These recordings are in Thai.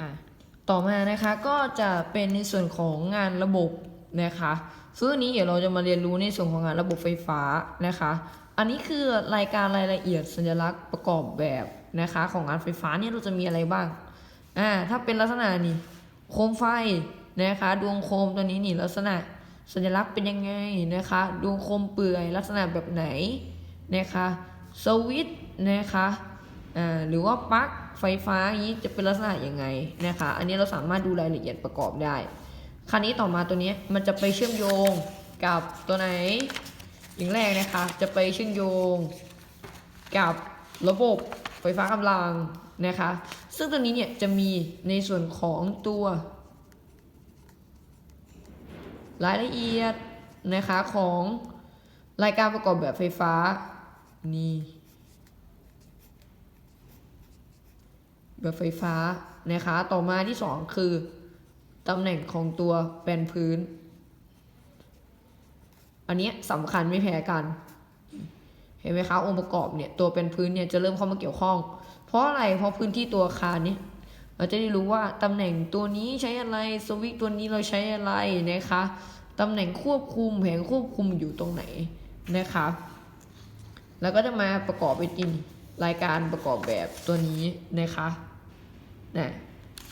อะต่อมานะคะก็จะเป็นในส่วนของงานระบบนะคะซึ่งนี้เดี๋ยวเราจะมาเรียนรู้ในส่วนของงานระบบไฟฟ้านะคะ อันนี้คือรายการรายละเอียดสัญลักษณ์ประกอบแบบนะคะของงานไฟฟ้าเนี่ยเราจะมีอะไรบ้างอ่าถ้าเป็นลักษณะนี่โคมไฟนะคะดวงโคมตัวนี้นี่ลักษณะสัญลักษณ์เป็นยังไงนะคะดวงโคมเปื่อยลักษณะแบบไหนนะคะสวิตนะคะอ่าหรือว่าปลั๊ก ไฟฟ้าอย่างนี้จะเป็นลักษณะยังไงนะคะ อันนี้เราสามารถดูรายละเอียดประกอบได้ คราวนี้ต่อมาตัวนี้มันจะไปเชื่อมโยงกับตัวไหน อย่างแรกนะคะ จะไปเชื่อมโยงกับระบบไฟฟ้ากำลังนะคะ ซึ่งตัวนี้เนี่ยจะมีในส่วนของตัว รายละเอียดนะคะของรายการประกอบแบบไฟฟ้านี่ แบบไฟฟ้านะคะ ต่อมาที่สองคือตำแหน่งของตัวแปนพื้น อันเนี้ยสำคัญไม่แพ้กัน เห็นไหมคะองค์ประกอบเนี่ยตัวเป็นพื้นเนี่ยจะเริ่มเข้ามาเกี่ยวข้อง เพราะอะไรเพราะพื้นที่ตัวอาคารเนี่ยเราจะได้รู้ว่าตำแหน่งตัวนี้ใช้อะไรสวิตตัวนี้เราใช้อะไรนะคะตำแหน่งควบคุมแผงควบคุมอยู่ตรงไหนนะคะแล้วก็จะมาประกอบไปจินรายการประกอบแบบตัวนี้นะคะ นะ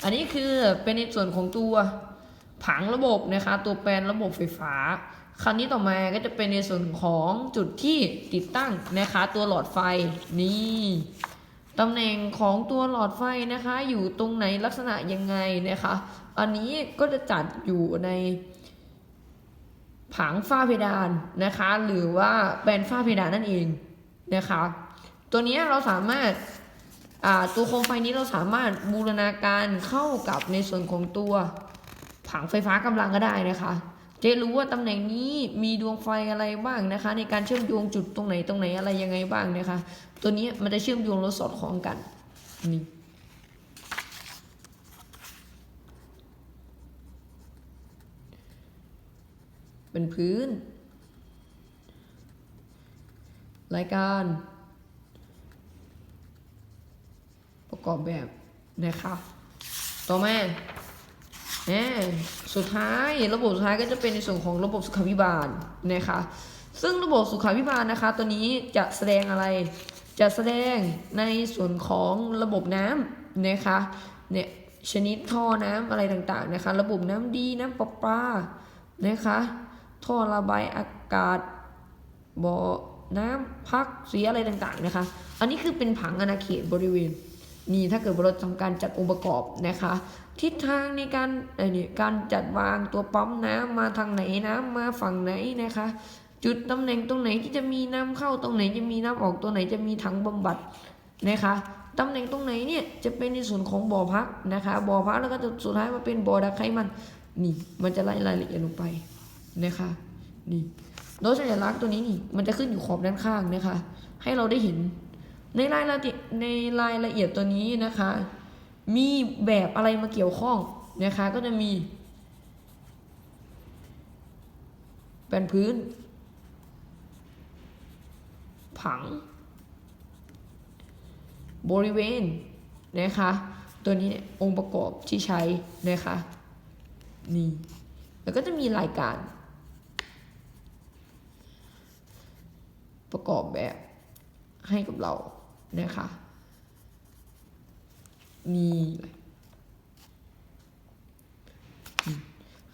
อันนี้คือเป็นในส่วนของตัวผังระบบนะคะตัวแปลนระบบไฟฟ้า คราวนี้ต่อมาก็จะเป็นในส่วนของจุดที่ติดตั้งนะคะตัวหลอดไฟนี่ตำแหน่งของตัวหลอดไฟนะคะอยู่ตรงไหนลักษณะยังไงนะคะ อันนี้ก็จะจัดอยู่ในผังฝ้าเพดานนะคะ หรือว่าแปลนฝ้าเพดานนั่นเองนะคะ ตัวนี้เราสามารถ ตัวโคมไฟนี้เราสามารถบูรณาการเข้ากับในส่วนของตัวผังไฟฟ้ากำลังก็ได้นะคะจะรู้ว่าตำแหน่งนี้มีดวงไฟอะไรบ้างนะคะ ในการเชื่อมโยงจุดตรงไหนตรงไหนอะไรยังไงบ้างนะคะ ตัวนี้มันจะเชื่อมโยงและสอดคล้องกันนี่เป็นพื้น รายการ ประกอบแบบนะคะต่อมาแน่สุดท้ายระบบสุดท้ายก็จะเป็นในส่วนของระบบสุขาภิบาลนะคะ ซึ่งระบบสุขาภิบาลนะคะ ตัวนี้จะแสดงอะไร จะแสดงในส่วนของระบบน้ำนะคะเนี่ยชนิดท่อน้ำอะไรต่างๆนะคะ ระบบน้ำดีน้ำประปานะคะ ท่อระบายอากาศบ่อน้ำพักเสียอะไรต่างๆนะคะ อันนี้คือเป็นผังอาณาเขตบริเวณ นี่ถ้าเกิดเราทำการจัดองค์ประกอบนะคะ ทิศทางในการเอ่อนี่การจัดวางตัวปั๊มน้ำมาทางไหนน้ำมาฝั่งไหนนะคะ จุดตำแหน่งตรงไหนที่จะมีน้ำเข้าตรงไหนจะมีน้ำออกตัวไหนจะมีถังบำบัดนะคะตำแหน่งตรงไหนเนี่ยจะเป็นในส่วนของบ่อพักนะคะบ่อพักแล้วก็จะสุดท้ายมาเป็นบ่อดักไขมันนี่มันจะไล่รายละเอียดลงไปนะคะนี่โดยสัญลักษณ์ตัวนี้นี่มันจะขึ้นอยู่ขอบด้านข้างนะคะ ให้เราได้เห็น ในรายละเอียดในรายละเอียดตัวนี้นะคะ มีแบบอะไรมาเกี่ยวข้องนะคะก็จะมีแปลนพื้น ผัง บริเวณนะคะ ตัวนี้องค์ประกอบที่ใช้นะคะนี่แล้วก็จะมีรายการ ประกอบแบบให้กับเรา นะคะ นี่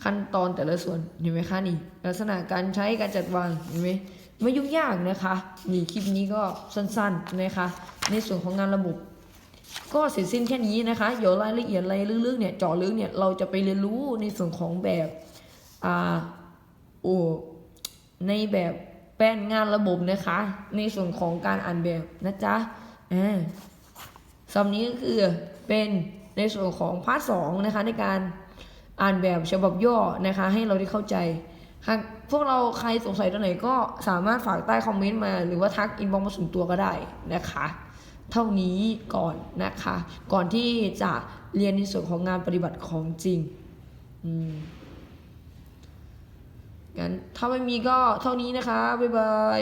ขั้นตอนแต่ละส่วนเห็นไหมคะนี่ ลักษณะการใช้การจัดวางเห็นไหมไม่ยุ่งยากนะคะ นี่คลิปนี้ก็สั้นๆนะคะในส่วนของงานระบบ ก็เสร็จสิ้นแค่นี้นะคะเดี๋ยวรายละเอียดอะไรลึกๆเนี่ยเจาะลึกเนี่ยเราจะไปเรียนรู้ในส่วนของแบบอ่าโอ้ในแบบแปลนงานระบบนะคะ ในส่วนของการอ่านแบบนะจ๊ะ อ่าสำนี้ก็คือเป็นในส่วนของพาร์ทสองนะคะในการอ่านแบบฉบับย่อนะคะ ให้เราได้เข้าใจ หากพวกเราใครสงสัยตรงไหนก็สามารถฝากใต้คอมเมนต์มา หรือว่าทักอินบ็อกซ์มาส่วนตัวก็ได้นะคะ เท่านี้ก่อนนะคะ ก่อนที่จะเรียนในส่วนของงานปฏิบัติของจริงอืมงั้นถ้าไม่มีก็เท่านี้นะคะ บ๊ายบาย